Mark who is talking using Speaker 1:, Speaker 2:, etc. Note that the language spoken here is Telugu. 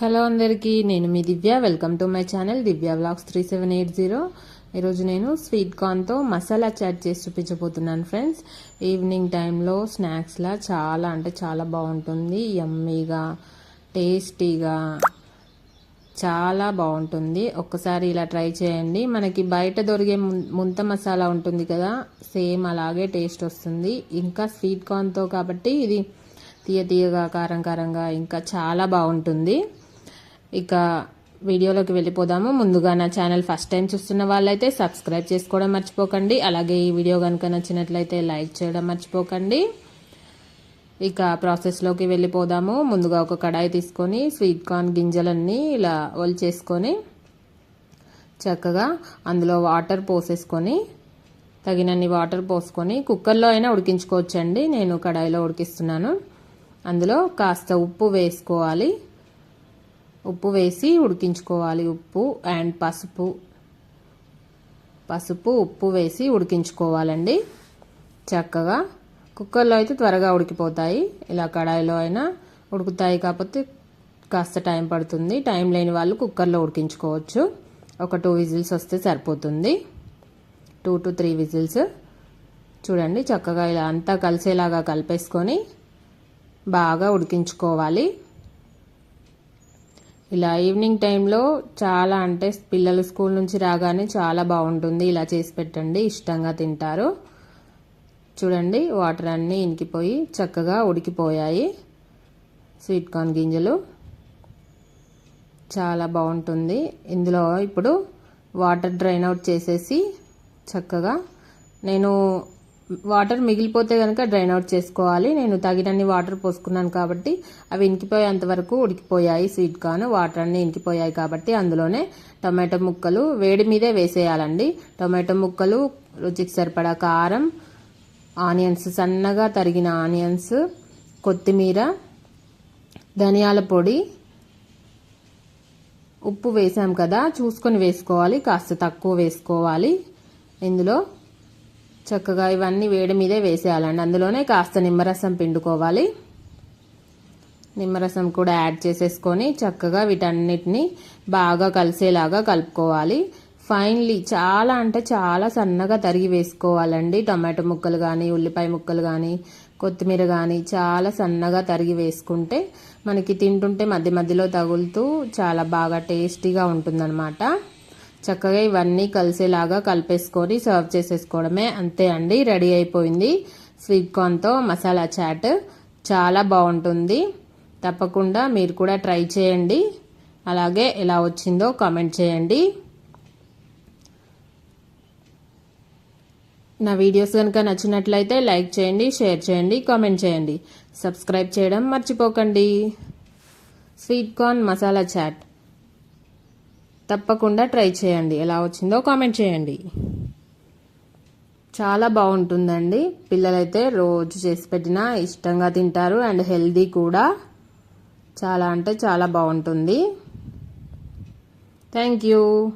Speaker 1: హలో అందరికీ నేను మీ Divya. Welcome to my channel Divya vlogs three seven eight zero. ఈరోజు నేను స్వీట్ కార్న్తో మసాలా చాట్ చేసి చూపించబోతున్నాను ఫ్రెండ్స్. ఈవినింగ్ టైంలో స్నాక్స్లా చాలా అంటే చాలా బాగుంటుంది. యమ్మీగా టేస్టీగా చాలా బాగుంటుంది. ఒక్కసారి ఇలా ట్రై చేయండి. మనకి బయట దొరికే ముం- ముంత మసాలా ఉంటుంది కదా సేమ్ అలాగే టేస్ట్ వస్తుంది. ఇంకా స్వీట్ కార్న్తో కాబట్టి ఇది తీయ తీయగా కారం కారంగా ఇంకా చాలా బాగుంటుంది. ఇక వీడియోలోకి వెళ్ళిపోదాము. ముందుగా నా ఛానల్ ఫస్ట్ టైం చూస్తున్న వాళ్ళైతే సబ్స్క్రైబ్ చేసుకోవడం మర్చిపోకండి. అలాగే ఈ వీడియో కనుక నచ్చినట్లయితే లైక్ చేయడం మర్చిపోకండి. ఇక ప్రాసెస్లోకి వెళ్ళిపోదాము. ముందుగా ఒక కడాయి తీసుకొని స్వీట్ కార్న్ గింజలన్నీ ఇలా ఒలిచేసుకొని చక్కగా అందులో వాటర్ పోసేసుకొని తగినన్ని వాటర్ పోసుకొని కుక్కర్లో అయినా ఉడికించుకోవచ్చండి. నేను కడాయిలో ఉడికిస్తున్నాను. అందులో కాస్త ఉప్పు వేసుకోవాలి. ఉప్పు వేసి ఉడికించుకోవాలి. ఉప్పు అండ్ పసుపు. పసుపు ఉప్పు వేసి ఉడికించుకోవాలండి. చక్కగా కుక్కర్లో అయితే త్వరగా ఉడికిపోతాయి. ఇలా కడాయిలో అయినా ఉడుకుతాయి కాకపోతే కాస్త టైం పడుతుంది. టైం లేని వాళ్ళు కుక్కర్లో ఉడికించుకోవచ్చు. ఒక టూ విజిల్స్ వస్తే సరిపోతుంది. Two to three whistles. చూడండి చక్కగా ఇలా అంతా కలిసేలాగా కలిపేసుకొని బాగా ఉడికించుకోవాలి. ఇలా ఈవినింగ్ టైంలో చాలా అంటే పిల్లలు స్కూల్ నుంచి రాగానే చాలా బాగుంటుంది. ఇలా చేసి పెట్టండి. ఇష్టంగా తింటారు. చూడండి వాటర్ అన్నీ ఇంకిపోయి చక్కగా ఉడికిపోయాయి. స్వీట్ కార్న్ గింజలు. చాలా బాగుంటుంది. ఇందులో ఇప్పుడు వాటర్ డ్రైన్ అవుట్ చేసేసి చక్కగా నేను వాటర్ మిగిలిపోతే కనుక డ్రైన్ అవుట్ చేసుకోవాలి. నేను తగినన్ని వాటర్ పోసుకున్నాను కాబట్టి అవి ఇంకిపోయేంత వరకు ఉడికిపోయాయి. స్వీట్ కార్న్ వాటర్ అన్నీ ఇంకిపోయాయి కాబట్టి అందులోనే టొమాటో ముక్కలు వేడి మీదే వేసేయాలండి. టొమాటో ముక్కలు రుచికి సరిపడా కారం ఆనియన్స్ సన్నగా తరిగిన ఆనియన్స్ కొత్తిమీర ధనియాల పొడి ఉప్పు వేసాం కదా చూసుకొని వేసుకోవాలి. కాస్త తక్కువ వేసుకోవాలి. ఇందులో చక్కగా ఇవన్నీ వేడి మీదే వేసేయాలండి. అందులోనే కాస్త నిమ్మరసం పిండుకోవాలి. నిమ్మరసం కూడా యాడ్ చేసేసుకొని చక్కగా వీటన్నిటిని బాగా కలిసేలాగా కలుపుకోవాలి. ఫైనలీ చాలా అంటే చాలా సన్నగా తరిగి వేసుకోవాలండి. టమాటో ముక్కలు కానీ ఉల్లిపాయ ముక్కలు కానీ కొత్తిమీర కానీ చాలా సన్నగా తరిగి వేసుకుంటే మనకి తింటుంటే మధ్య మధ్యలో తగులుతూ చాలా బాగా టేస్టీగా ఉంటుందన్నమాట. చక్కగా ఇవన్నీ కలిసేలాగా కలిపేసుకొని సర్వ్ చేసేసుకోవడమే. అంతే అండి రెడీ అయిపోయింది. స్వీట్ కార్న్తో మసాలా చాట్ చాలా బాగుంటుంది. తప్పకుండా మీరు కూడా ట్రై చేయండి. అలాగే ఎలా వచ్చిందో కామెంట్ చేయండి. నా వీడియోస్ కనుక నచ్చినట్లయితే లైక్ చేయండి షేర్ చేయండి కామెంట్ చేయండి. సబ్స్క్రైబ్ చేయడం మర్చిపోకండి. Sweet corn masala chaat. తప్పకుండా ట్రై చేయండి. ఎలా వచ్చిందో కామెంట్ చేయండి. చాలా బాగుంటుందండి. పిల్లలైతే రోజు చేసి పెట్టినా ఇష్టంగా తింటారు అండ్ హెల్దీ కూడా. చాలా అంటే చాలా బాగుంటుంది. Thank you.